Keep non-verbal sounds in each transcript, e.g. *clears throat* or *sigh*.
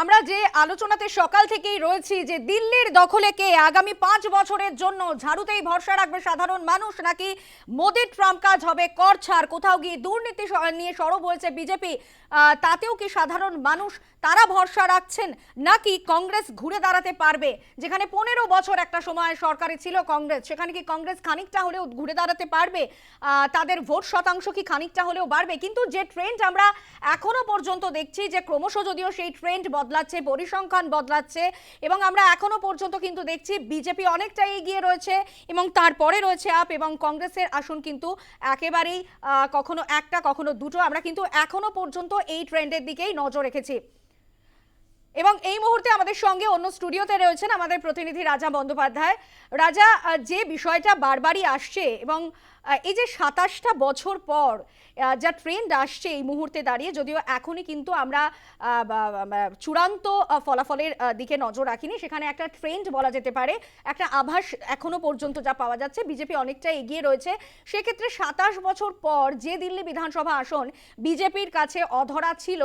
আমরা যে আলোচনাতে সকাল থেকেই রয়েছি যে দিল্লির দখলে কে আগামী পাঁচ বছরের জন্য ঝাড়ুতেই ভরসা রাখবে সাধারণ মানুষ, নাকি মোদির ট্রাম্প কাজ হবে কর ছাড় কোথাও গিয়ে দুর্নীতি নিয়ে সরব হয়েছে বিজেপি। তাতেও কি সাধারণ মানুষ তারা ভরসা রাখছেন নাকি কংগ্রেস ঘুরে দাঁড়াতে পারবে? যেখানে পনেরো বছর একটা সময় সরকারে ছিল কংগ্রেস, সেখানে কি কংগ্রেস খানিকটা হলেও ঘুরে দাঁড়াতে পারবে? তাদের ভোট শতাংশ কি খানিকটা হলেও বাড়বে? কিন্তু যে ট্রেন্ড আমরা এখনও পর্যন্ত দেখছি, যে ক্রমশ যদিও সেই ট্রেন্ড বদলাচ্ছে, পরিসংখ্যান বদলাচ্ছে, এবং আমরা এখনও পর্যন্ত কিন্তু দেখছি বিজেপি অনেকটাই এগিয়ে রয়েছে এবং তারপরে রয়েছে আপ, এবং কংগ্রেসের আসন কিন্তু একেবারেই কখনো একটা, কখনো দুটো। আমরা কিন্তু এখনও পর্যন্ত এই ট্রেন্ডের দিকেই নজর রেখেছি। এবং এই মুহূর্তে আমাদের সঙ্গে অন্য স্টুডিওতে রয়েছেন আমাদের প্রতিনিধি রাজা বন্দ্যোপাধ্যায়। রাজা যে বিষয়টা বারবারই আসছে এবং এই যে সাতাশটা বছর পর যা ট্রেন্ড আসছে এই মুহূর্তে দাঁড়িয়ে, যদিও এখনই কিন্তু আমরা চূড়ান্ত ফলাফলের দিকে নজর রাখিনি। সেখানে একটা ট্রেন্ড বলা যেতে পারে, একটা আভাস এখনও পর্যন্ত যা পাওয়া যাচ্ছে। বিজেপি অনেকটা এগিয়ে রয়েছে। সেক্ষেত্রে সাতাশ বছর পর যে দিল্লি বিধানসভা আসন বিজেপির কাছে অধরা ছিল,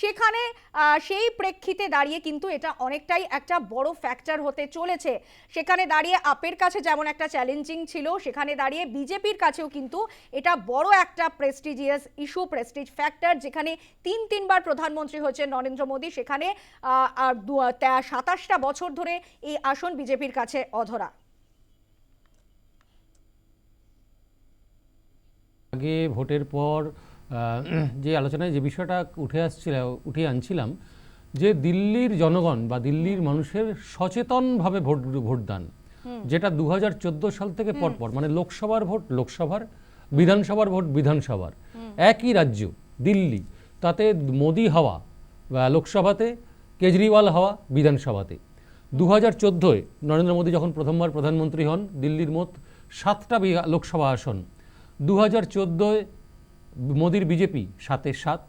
সেখানে সেই প্রেক্ষিতে দাঁড়িয়ে কিন্তু এটা অনেকটাই একটা বড় ফ্যাক্টর হতে চলেছে। সেখানে দাঁড়িয়ে আপের কাছে যেমন একটা চ্যালেঞ্জিং ছিল, সেখানে দাঁড়িয়ে বিজেপির কাছেও কিন্তু এটা বড় একটা প্রেস্টিজিয়াস ইস্যু প্রেস্টিজ ফ্যাক্টর যেখানে তিন তিনবার প্রধানমন্ত্রী হয়েছেন নরেন্দ্র মোদী। সেখানে সাতাশটা বছর ধরে এই আসন বিজেপির কাছে অধরা। আগে ভোটের পর যে আলোচনায় যে বিষয়টা উঠে আসছিল, উঠে আনছিলাম যে দিল্লির জনগণ বা দিল্লির মানুষের সচেতনভাবে ভোট ভোটদান যেটা দু হাজার চোদ্দ সাল থেকে পরপর মানে লোকসভার ভোট লোকসভার বিধানসভার ভোট বিধানসভার একই রাজ্য দিল্লি তাতে মোদি হাওয়া লোকসভাতে কেজরিওয়াল হাওয়া বিধানসভাতে। দু হাজার চোদ্দোয় নরেন্দ্র মোদী যখন প্রথমবার প্রধানমন্ত্রী হন দিল্লির মোট সাতটা লোকসভা আসন। দু হাজার চোদ্দোয় মোদির বিজেপি সাতে সাত।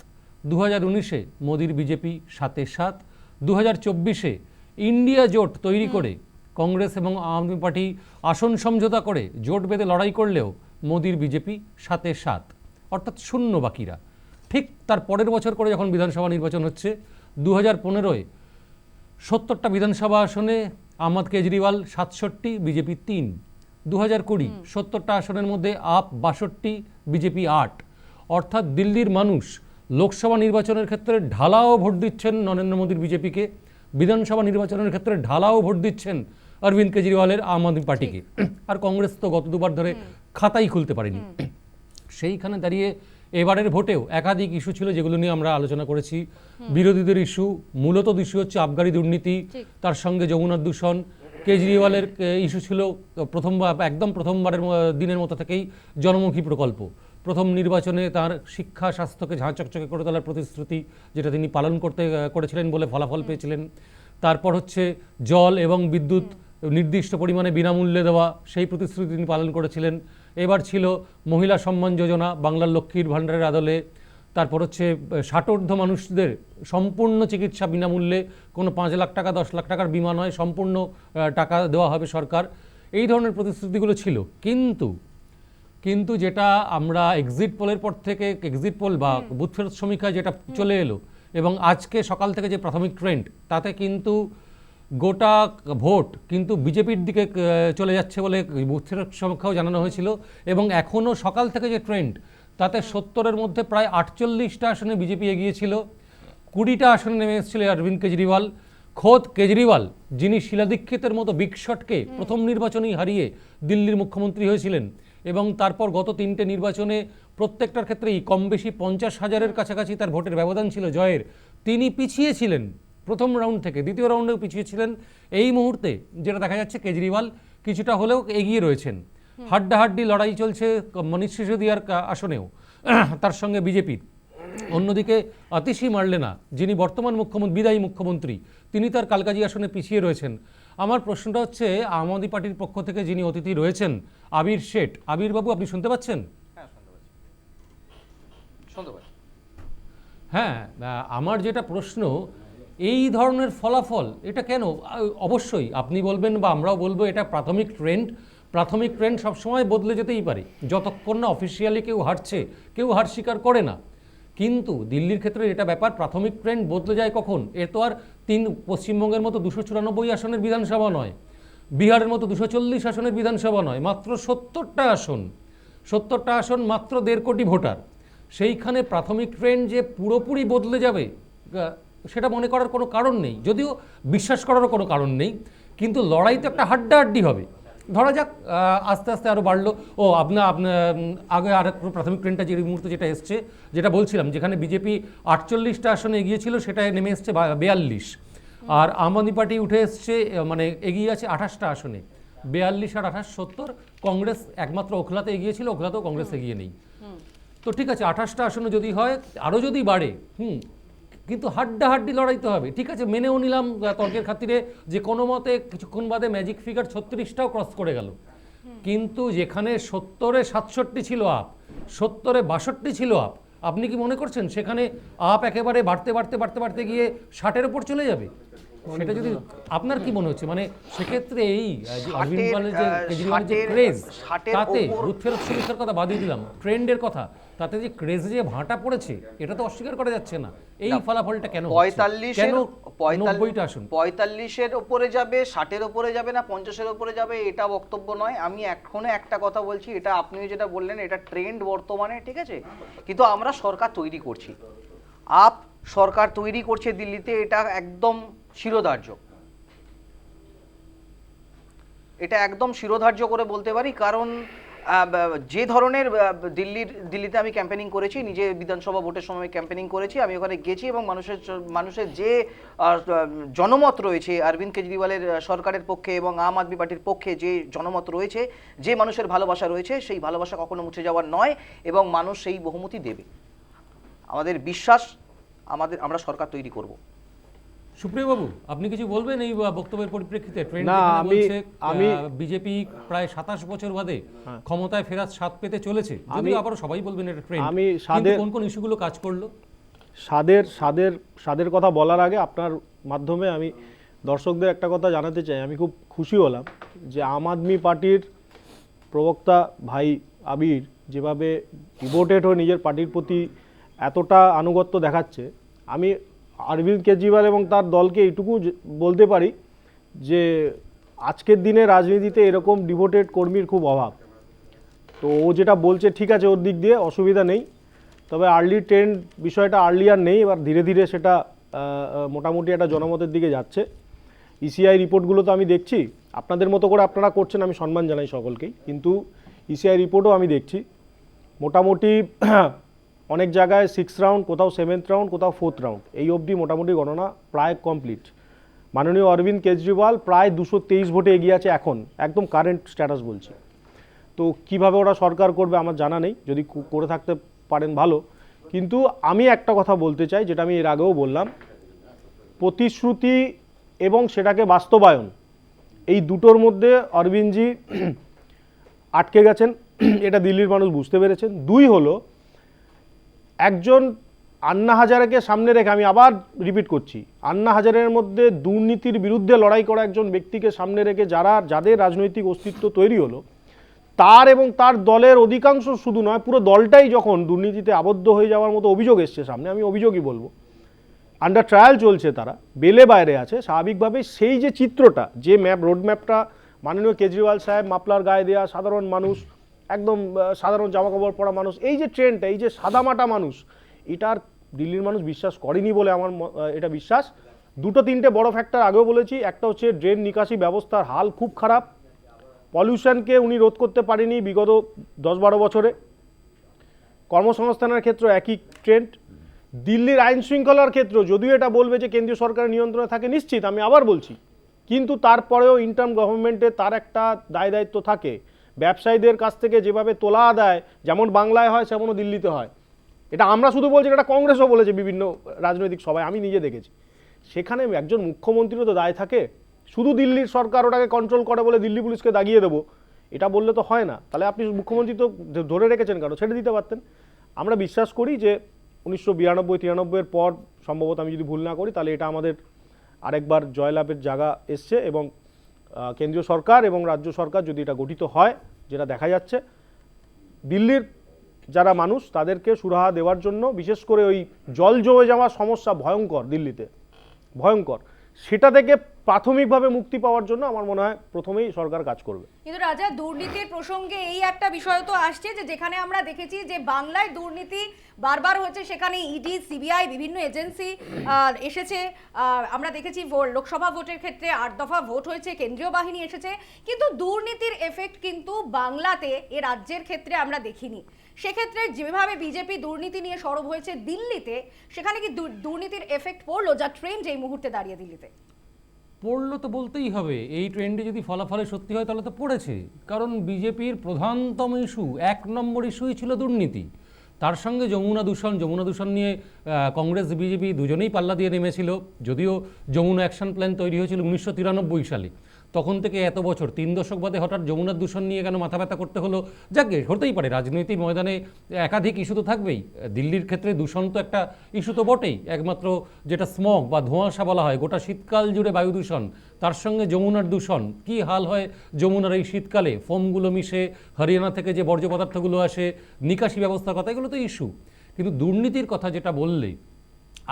দু হাজার উনিশে মোদির বিজেপি সাতে সাত দু হাজার চব্বিশে ইন্ডিয়া জোট তৈরি করে কংগ্রেস এবং আম আদমি পার্টি আসন সমঝোতা করে জোট বেঁধে লড়াই করলেও মোদির বিজেপি সাতে সাত অর্থাৎ শূন্য বাকিরা। ঠিক তার পরের বছর করে যখন বিধানসভা নির্বাচন হচ্ছে দু হাজার পনেরোয় সত্তরটা বিধানসভা আসনে আহমদ কেজরিওয়াল সাতষট্টি বিজেপি তিন দু হাজার কুড়ি সত্তরটা আসনের মধ্যে আপ বাষট্টি বিজেপি আট অর্থাৎ দিল্লির মানুষ লোকসভা নির্বাচনের ক্ষেত্রে ঢালাও ভোট দিচ্ছেন নরেন্দ্র মোদীর বিজেপিকে বিধানসভা নির্বাচনের ক্ষেত্রে ঢালাও ভোট দিচ্ছেন অরবিন্দ কেজরিওয়ালের আম আদমি পার্টিকে। আর কংগ্রেস তো গত দুবার ধরে খাতাই খুলতে পারেনি। সেইখানে দাঁড়িয়ে এবারের ভোটেও একাধিক ইস্যু ছিল যেগুলো নিয়ে আমরা আলোচনা করেছি। বিরোধীদের ইস্যু মূলত ইস্যু হচ্ছে আবগারি দুর্নীতি তার সঙ্গে যমুনার দূষণ কেজরিওয়ালের ইস্যু ছিল প্রথমবার একদম প্রথমবারের দিনের মতো থেকেই জনমুখী প্রকল্প। প্রথম নির্বাচনে তার শিক্ষা স্বাস্থ্যকে ঝাঁ চকচকে করে তোলার প্রতিশ্রুতি যেটা তিনি পালন করতে করেছিলেন বলে ফলাফল পেয়েছিলেন। তারপর হচ্ছে জল এবং বিদ্যুৎ নির্দিষ্ট পরিমাণে বিনামূল্যে দেওয়া সেই প্রতিশ্রুতি তিনি পালন করেছিলেন। এবার ছিল মহিলা সম্মান যোজনা বাংলার লক্ষ্মীর ভাণ্ডারের আদলে। তারপর হচ্ছে আহ, ষাটোর্ধ্ব মানুষদের সম্পূর্ণ চিকিৎসা বিনামূল্যে কোনো পাঁচ লাখ টাকা দশ লাখ টাকার বিমা নয় সম্পূর্ণ টাকা দেওয়া হবে সরকার। এই ধরনের প্রতিশ্রুতিগুলো ছিল। কিন্তু কিন্তু যেটা আমরা এক্সিট পোলের পর থেকে এক্সিট পোল বা বুথ ফেরত সমীক্ষা যেটা চলে এলো এবং আজকে সকাল থেকে যে প্রাথমিক ট্রেন্ড তাতে কিন্তু গোটা ভোট কিন্তু বিজেপির দিকে চলে যাচ্ছে বলে বুথ ফেরত সমীক্ষাও জানানো হয়েছিল এবং এখনও সকাল থেকে যে ট্রেন্ড তাতে সত্তরের মধ্যে প্রায় আটচল্লিশটা আসনে বিজেপি এগিয়েছিল কুড়িটা আসনে নেমে এসেছিল অরবিন্দ কেজরিওয়াল। খোদ কেজরিওয়াল যিনি শিলা দীক্ষিতের মতো বিগ-শটকে প্রথম নির্বাচনেই হারিয়ে দিল্লির মুখ্যমন্ত্রী হয়েছিলেন এবং তারপর গত তিনটে নির্বাচনে প্রত্যেকটার ক্ষেত্রেই কম বেশি পঞ্চাশ হাজারের কাছাকাছি তার ভোটের ব্যবধান ছিল জয়ের। তিনি পিছিয়ে ছিলেন প্রথম রাউন্ড থেকে, দ্বিতীয় রাউন্ডেও পিছিয়ে ছিলেন এই মুহূর্তে যেটা দেখা যাচ্ছে, কেজরিওয়াল কিছুটা হলেও এগিয়ে রয়েছেন। হাড্ডাহাড্ডি লড়াই চলছে মনীষ সিসোদিয়ার আসনেও। *clears throat* তার সঙ্গে বিজেপির অন্যদিকে আতিশি মারলেনা, যিনি বর্তমান মুখ্যমন্ত্রী, বিদায়ী মুখ্যমন্ত্রী, তিনি তার কালকাজি আসনে পিছিয়ে রয়েছেন। আমার প্রশ্নটা হচ্ছে আম আদমি পার্টির পক্ষ থেকে যিনি অতিথি রয়েছেন আবির শেঠ আবির বাবু আপনি শুনতে পাচ্ছেন? হ্যাঁ হ্যাঁ আমার যেটা প্রশ্ন এই ধরনের ফলাফল এটা কেন? অবশ্যই আপনি বলবেন বা আমরাও বলব এটা প্রাথমিক ট্রেন্ড প্রাথমিক ট্রেন্ড সবসময় বদলে যেতেই পারে। যতক্ষণ না অফিসিয়ালি কেউ হারছে কেউ হার স্বীকার করে না। কিন্তু দিল্লির ক্ষেত্রে এটা ব্যাপার প্রাথমিক ট্রেন্ড বদলে যায় কখন? এ তো আর তিন পশ্চিমবঙ্গের মতো দুশো চুরানব্বই আসনের বিধানসভা নয়। বিহারের মতো দুশো চল্লিশ আসনের বিধানসভা নয়, মাত্র সত্তরটা আসন। সত্তরটা আসন মাত্র দেড় কোটি ভোটার। সেইখানে প্রাথমিক ট্রেন্ড যে পুরোপুরি বদলে যাবে সেটা মনে করার কোনো কারণ নেই। যদিও বিশ্বাস করারও কোনো কারণ নেই, কিন্তু লড়াই তো একটা হাড্ডাহাড্ডি হবে। ধরা যাক আস্তে আস্তে আরও বাড়লো। ও আপনার আপনার আগে আর প্রাথমিক ট্রেনটা যে মুহূর্তে যেটা এসছে যেটা বলছিলাম যেখানে বিজেপি আটচল্লিশটা আসনে এগিয়েছিল সেটায় নেমে এসছে বেয়াল্লিশ। আর আম আদমি পার্টি উঠে এসছে মানে এগিয়ে আছে আঠাশটা আসনে। বেয়াল্লিশ আর আঠাশ সত্তর কংগ্রেস একমাত্র ওখলাতে এগিয়েছিল ওখলাতেও কংগ্রেস এগিয়ে নেই। তো ঠিক আছে আঠাশটা আসনে যদি হয় আরও যদি বাড়ে হুম কিন্তু হাড্ডাহাড্ডি লড়াইতে হবে। ঠিক আছে, মেনেও নিলাম তর্কের খাতিরে যে কোনো মতে কিছুক্ষণ বাদে ম্যাজিক ফিগার ছত্রিশটাও ক্রস করে গেল। কিন্তু যেখানে সত্তরে সাতষট্টি ছিল আপ সত্তরে বাষট্টি ছিল আপ আপনি কি মনে করছেন সেখানে আপ একেবারে বাড়তে বাড়তে বাড়তে বাড়তে গিয়ে ষাটের ওপর চলে যাবে? সেটা যদি আপনার কি মনে হচ্ছে? মানে সেক্ষেত্রে এই অরবিন্দ পালের যে কেজরিওয়ালের যে ক্রেজ তাতে ফেরত সমীক্ষার কথা বাদিয়ে দিলাম। ট্রেন্ডের কথা তাতে যে ক্রেজ যে ভাঁটা পড়েছে এটা তো অস্বীকার করা যাচ্ছে না। এই ফলাফলটা কেন? পঁয়তাল্লিশের নব্বইটা আসুন। পঁয়তাল্লিশের ওপরে যাবে ষাটের ওপরে যাবে না পঞ্চাশের ওপরে যাবে এটা বক্তব্য নয়। আমি এখনও একটা কথা বলছি এটা আপনিও যেটা বললেন এটা ট্রেন্ড বর্তমানে ঠিক আছে? কিন্তু আমরা সরকার তৈরি করছি। আপ সরকার তৈরি করছে দিল্লিতে এটা একদম শিরোধার্য। এটা একদম শিরোধার্য করে বলতে পারি, কারণ যে ধরনের দিল্লির, দিল্লিতে আমি ক্যাম্পেনিং করেছি, নিজে বিধানসভা ভোটের সময় ক্যাম্পেনিং করেছি, আমি ওখানে গেছি এবং মানুষের মানুষের যে জনমত রয়েছে, অরবিন্দ কেজরিওয়ালের সরকারের পক্ষে এবং আম আদমি পার্টির পক্ষে যে জনমত রয়েছে, যে মানুষের ভালোবাসা রয়েছে, সেই ভালোবাসা কখনো মুছে যাওয়ার নয় এবং মানুষ সেই বহুমতি দেবে। আমাদের বিশ্বাস, আমাদের, আমরা সরকার তৈরি করব। সুপ্রিয় বাবু আপনি কিছু বলবেন এই বক্তব্যের পরিপ্রেক্ষিতে? ট্রেন্ড আমি- বলছে আমি- বিজেপি প্রায় সাতাশ বছর বাদে ক্ষমতায় ফেরার স্বাদ পেতে চলেছে। যদিও আবারও সবাই বলবেন এটা ট্রেন্ড আমি স্বাদের- কোন কোন ইস্যুগুলো কাজ করল? স্বাদের স্বাদের স্বাদের কথা বলার আগে আপনার মাধ্যমে আমি দর্শকদের একটা কথা জানাতে চাই। আমি খুব খুশি হলাম যে আম আদমি পার্টির প্রবক্তা ভাই আবির যেভাবে ডিভোটেড হয়ে নিজের পার্টির প্রতি এতটা আনুগত্য দেখাচ্ছে। আমি অরবিন্দ কেজরিওয়াল এবং তার দলকে এইটুকু বলতে পারি যে আজকের দিনে রাজনীতিতে এরকম ডিভোটেড কর্মীর খুব অভাব। তো ও যেটা বলছে, ঠিক আছে ওর দিক দিয়ে, অসুবিধা নেই। তবে আর্লি ট্রেন্ড বিষয়টা আর্লি আর নেই, এবার ধীরে ধীরে সেটা মোটামুটি একটা জনমতের দিকে যাচ্ছে। ইসিআই রিপোর্টগুলো তো আমি দেখছি। আপনাদের মতো করে আপনারা করছেন, আমি সম্মান জানাই সকলকেই। কিন্তু ইসিআই রিপোর্টও আমি দেখছি। মোটামুটি অনেক জায়গায় সিক্স রাউন্ড কোথাও সেভেন্থ রাউন্ড কোথাও ফোর্থ রাউন্ড এই অবধি মোটামুটি গণনা প্রায় কমপ্লিট মাননীয় অরবিন্দ কেজরিওয়াল প্রায় দুশো তেইশ ভোটে এগিয়ে আছে এখন, একদম কারেন্ট স্ট্যাটাস বলছি। তো কীভাবে ওরা সরকার করবে আমার জানা নেই, যদি করে থাকতে পারেন ভালো। কিন্তু আমি একটা কথা বলতে চাই, যেটা আমি এর আগেও বললাম। প্রতিশ্রুতি এবং সেটাকে বাস্তবায়ন, এই দুটোর মধ্যে অরবিন্দজি আটকে গেছেন। এটা দিল্লির মানুষ বুঝতে পেরেছেন। দুই হলো একজন আন্না হাজারেকে সামনে রেখে আমি আবার রিপিট করছি। আন্না হাজারের মধ্যে দুর্নীতির বিরুদ্ধে লড়াই করা একজন ব্যক্তিকে সামনে রেখে যারা, যাদের রাজনৈতিক অস্তিত্ব তৈরি হলো, তার এবং তার দলের অধিকাংশ শুধু নয়, পুরো দলটাই যখন দুর্নীতিতে আবদ্ধ হয়ে যাওয়ার মতো অভিযোগ এসছে সামনে, আমি অভিযোগই বলব আন্ডার ট্রায়াল চলছে তারা, বেলে বাইরে আছে, স্বাভাবিকভাবেই সেই যে চিত্রটা, যে ম্যাপ রোড ম্যাপটা মাননীয় কেজরিওয়াল সাহেব, মাপলার গায়ে দেওয়া সাধারণ মানুষ একদম সাধারণ জামা কাপড় পরা মানুষ। এই যে ট্রেনটা এই যে সাদামাটা মানুষ, এটার দিল্লির মানুষ বিশ্বাস করেনি বলে আমার এটা বিশ্বাস। দুটো তিনটে বড় ফ্যাক্টর আগেও বলেছি। একটা হচ্ছে ড্রেন নিকাশি ব্যবস্থার হাল খুব খারাপ। পলিউশনকে উনি রোধ করতে পারেনি বিগত দশ বারো বছরে। কর্মসংস্থানের ক্ষেত্রে একই ট্রেন্ড দিল্লির আইন শৃঙ্খলার ক্ষেত্র যদিও এটা বলবে যে কেন্দ্রীয় সরকারের নিয়ন্ত্রণে থাকে, নিশ্চিত, আমি আবার বলছি। কিন্তু তারপরেও ইন্টার্ম গভর্নমেন্টে তার একটা দায় দায়িত্ব থাকে। ব্যবসায়ীদের কাছ থেকে যেভাবে তোলা আদায়, যেমন বাংলায় হয়, সেমনও দিল্লিতে হয়। এটা আমরা শুধু বলছি, এটা কংগ্রেসও বলেছে বিভিন্ন রাজনৈতিক সভায়, আমি নিজে দেখেছি। সেখানে একজন মুখ্যমন্ত্রীরও তো দায় থাকে। শুধু দিল্লির সরকার ওটাকে কন্ট্রোল করে বলে দিল্লি পুলিশকে দাগিয়ে দেবো, এটা বললে তো হয় না। তাহলে আপনি মুখ্যমন্ত্রী তো ধরে রেখেছেন কেন? ছেড়ে দিতে পারতেন। আমরা বিশ্বাস করি যে উনিশশো বিরানব্বই, তিরানব্বইয়ের পর সম্ভবত আমি যদি ভুল না করি, তাহলে এটা আমাদের আরেকবার জয়লাভের জায়গা এসছে এবং কেন্দ্রীয় সরকার এবং রাজ্য সরকার যদি এটা গঠিত হয় যেটা দেখা যাচ্ছে, দিল্লির যারা মানুষ তাদেরকে সুরাহা দেওয়ার জন্য, বিশেষ করে ওই জল জমে যাওয়া সমস্যা ভয়ঙ্কর দিল্লিতে, ভয়ঙ্কর। সেটা থেকে প্রাথমিকভাবে মুক্তি পাওয়ার জন্য আমার মনে হয় প্রথমেই সরকার কাজ করবে। কিন্তু রাজা, দুর্নীতির প্রসঙ্গে এই একটা বিষয় তো আসছে যে যেখানে আমরা দেখেছি যে বাংলায় দুর্নীতি বারবার হচ্ছে সেখানে ইডি সিবিআই বিভিন্ন এজেন্সি এসেছে। আমরা দেখেছি লোকসভা ভোটের ক্ষেত্রে আট দফা ভোট হয়েছে, কেন্দ্রীয় বাহিনী এসেছে। কিন্তু দুর্নীতির এফেক্ট কিন্তু বাংলাতে, এ রাজ্যের ক্ষেত্রে আমরা দেখিনি। সেক্ষেত্রে যেভাবে বিজেপি দুর্নীতি নিয়ে সরব হয়েছে দিল্লিতে, সেখানে কি দুর্নীতির এফেক্ট পড়ল যা ট্রেন্ড এই মুহূর্তে দাঁড়িয়ে দিল্লিতে? পড়ল তো বলতেই হবে, এই ট্রেন্ডে যদি ফলাফলে সত্যি হয় তাহলে তো পড়েছে। কারণ বিজেপির প্রধানতম ইস্যু এক নম্বর ইস্যুই ছিল দুর্নীতি। তার সঙ্গে যমুনা দূষণ যমুনা দূষণ নিয়ে কংগ্রেস, বিজেপি দুজনেই পাল্লা দিয়ে নেমেছিল। যদিও যমুনা অ্যাকশন প্ল্যান তৈরি হয়েছিল উনিশশো তিরানব্বই সালে। তখন থেকে এত বছর তিন দশক বাদে হঠাৎ যমুনার দূষণ নিয়ে কেন মাথা ব্যথা করতে হলো? যাকে হতেই পারে রাজনৈতিক ময়দানে একাধিক ইস্যু তো থাকবেই। দিল্লির ক্ষেত্রে দূষণ তো একটা ইস্যু তো বটেই। একমাত্র যেটা স্মগ বা ধোঁয়াশা বলা হয় গোটা শীতকাল জুড়ে বায়ু দূষণ তার সঙ্গে যমুনার দূষণ। কি হাল হয় যমুনার এই শীতকালে? ফোমগুলো মিশে হরিয়ানা থেকে যে বর্জ্য পদার্থগুলো আসে নিকাশি ব্যবস্থার কথা এগুলো তো ইস্যু। কিন্তু দুর্নীতির কথা যেটা বললে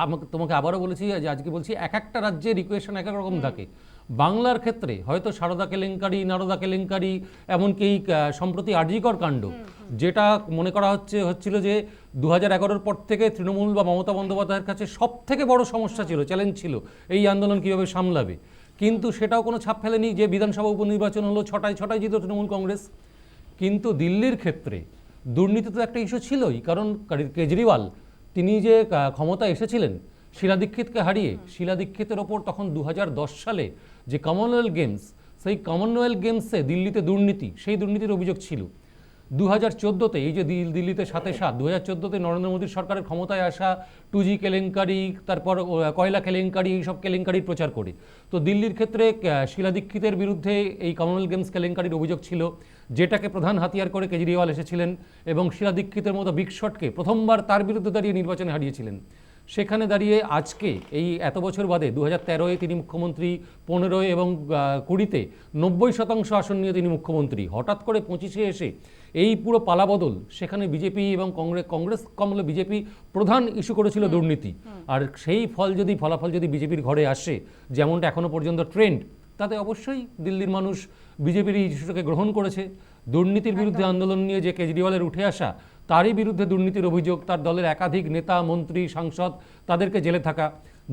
আমাকে তোমাকে আবারও বলেছি যে আজকে বলছি এক একটা রাজ্যের ইকুয়েশন এক এক রকম থাকে। বাংলার ক্ষেত্রে হয়তো সারদা কেলেঙ্কারি নারদা কেলেঙ্কারি এমনকি এই, সম্প্রতি আরজিকর কাণ্ড যেটা মনে করা হচ্ছে হচ্ছিল যে দু হাজার এগারোর পর থেকে তৃণমূল বা মমতা বন্দ্যোপাধ্যায়ের কাছে সব থেকে বড় সমস্যা ছিল চ্যালেঞ্জ ছিল এই আন্দোলন কীভাবে সামলাবে। কিন্তু সেটাও কোনো ছাপ ফেলেনি যে বিধানসভা উপনির্বাচন হলো ছটায় ছটায় জিত তৃণমূল কংগ্রেস। কিন্তু দিল্লির ক্ষেত্রে দুর্নীতি তো একটা ইস্যু ছিলই কারণ কেজরিওয়াল তিনি যে ক্ষমতা এসেছিলেন শিলা দীক্ষিতকে হারিয়ে শিলা দীক্ষিতের ওপর তখন দু হাজার দশ সালে যে কমনওয়েলথ গেমস সেই কমনওয়েলথ গেমসে দিল্লিতে দুর্নীতি, সেই দুর্নীতির অভিযোগ ছিল। দু হাজার চোদ্দোতে এই যে দিল্লিতে সাথে সাত দু হাজার চোদ্দোতে নরেন্দ্র মোদীর সরকারের ক্ষমতায় আসা টু জি কেলেঙ্কারি, তারপর কয়লা কেলেঙ্কারি, এইসব কেলেঙ্কারির প্রচার করে। তো দিল্লির ক্ষেত্রে শিলা দীক্ষিতের বিরুদ্ধে এই কমনওয়েলথ গেমস কেলেঙ্কারির অভিযোগ ছিল, যেটাকে প্রধান হাতিয়ার করে কেজরিওয়াল এসেছিলেন এবং শিলা দীক্ষিতের মতো বিগ শটকে প্রথমবার তার বিরুদ্ধে দাঁড়িয়ে নির্বাচনে হারিয়েছিলেন। সেখানে দাঁড়িয়ে আজকে এই এত বছর বাদে দু হাজার তেরোয় তিনি মুখ্যমন্ত্রী পনেরোয় এবং কুড়িতে নব্বই শতাংশ আসন নিয়ে তিনি মুখ্যমন্ত্রী। হঠাৎ করে পঁচিশে এসে এই পুরো পালাবদল সেখানে বিজেপি এবং কংগ্রেস কংগ্রেস কমলে বিজেপি প্রধান ইস্যু করেছিল দুর্নীতি। আর সেই ফল যদি ফলাফল যদি বিজেপির ঘরে আসে যেমনটা এখনও পর্যন্ত ট্রেন্ড তাতে অবশ্যই দিল্লির মানুষ বিজেপির এই ইস্যুটাকে গ্রহণ করেছে। দুর্নীতির বিরুদ্ধে আন্দোলন নিয়ে যে কেজরিওয়ালের উঠে আসা তারই বিরুদ্ধে দুর্নীতির অভিযোগ, তার দলের একাধিক নেতা, মন্ত্রী, সাংসদ, তাদেরকে জেলে থাকা।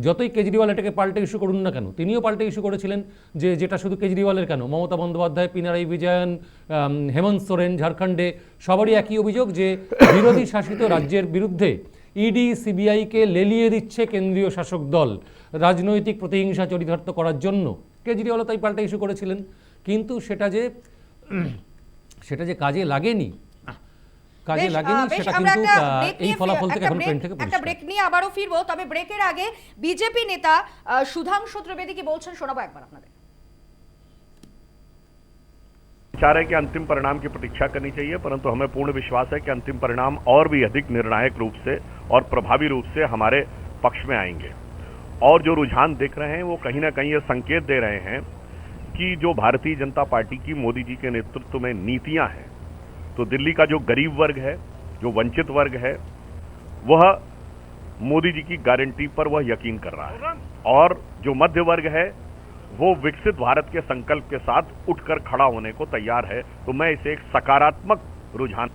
যতই কেজরিওয়াল এটাকে পাল্টে ইস্যু করুন না কেন, তিনিও পাল্টে ইস্যু করেছিলেন যে যেটা শুধু কেজরিওয়ালের কেন। মমতা বন্দ্যোপাধ্যায়, পিনারাই বিজয়ন হেমন্ত সোরেন, ঝাড়খণ্ডে সবারই একই অভিযোগ যে বিরোধী শাসিত রাজ্যের বিরুদ্ধে ইডি, সিবিআইকে লেলিয়ে দিচ্ছে কেন্দ্রীয় শাসক দল। রাজনৈতিক প্রতিহিংসা চরিতার্থ করার জন্য কেজরিওয়ালও তাই পাল্টা ইস্যু করেছিলেন। কিন্তু সেটা যে সেটা যে কাজে লাগেনি কাজে বেশ, লাগেনি আহ, বেশ, সেটা আমরা কিন্তু একটা আহ, break এই নিয়ে ফলাফল ফিরে- থেকে একটা এখন break- ট্রেন্ড থেকে একটা পরিষ্কার ব্রেক নিয়ে আবারও ফিরবো তবে ব্রেকের আগে বিজেপি নেতা আহ, সুধাংশু ত্রিবেদী কি বলছেন শোনাবো একবার আপনাদের विचार है कि अंतिम परिणाम की प्रतीक्षा करनी चाहिए परंतु हमें पूर्ण विश्वास है कि अंतिम परिणाम और भी अधिक निर्णायक रूप से और प्रभावी रूप से हमारे पक्ष में आएंगे और जो रुझान दिख रहे हैं वो कहीं ना कहीं ये संकेत दे रहे हैं कि जो भारतीय जनता पार्टी की मोदी जी के नेतृत्व में नीतियां हैं तो दिल्ली का जो गरीब वर्ग है, जो वंचित वर्ग है, वह मोदी जी की गारंटी पर वह यकीन कर रहा है। और जो मध्य वर्ग है, वो विकसित भारत के संकल्प के साथ उठकर खड़ा होने को तैयार है। तो मैं इसे एक सकारात्मक रुझान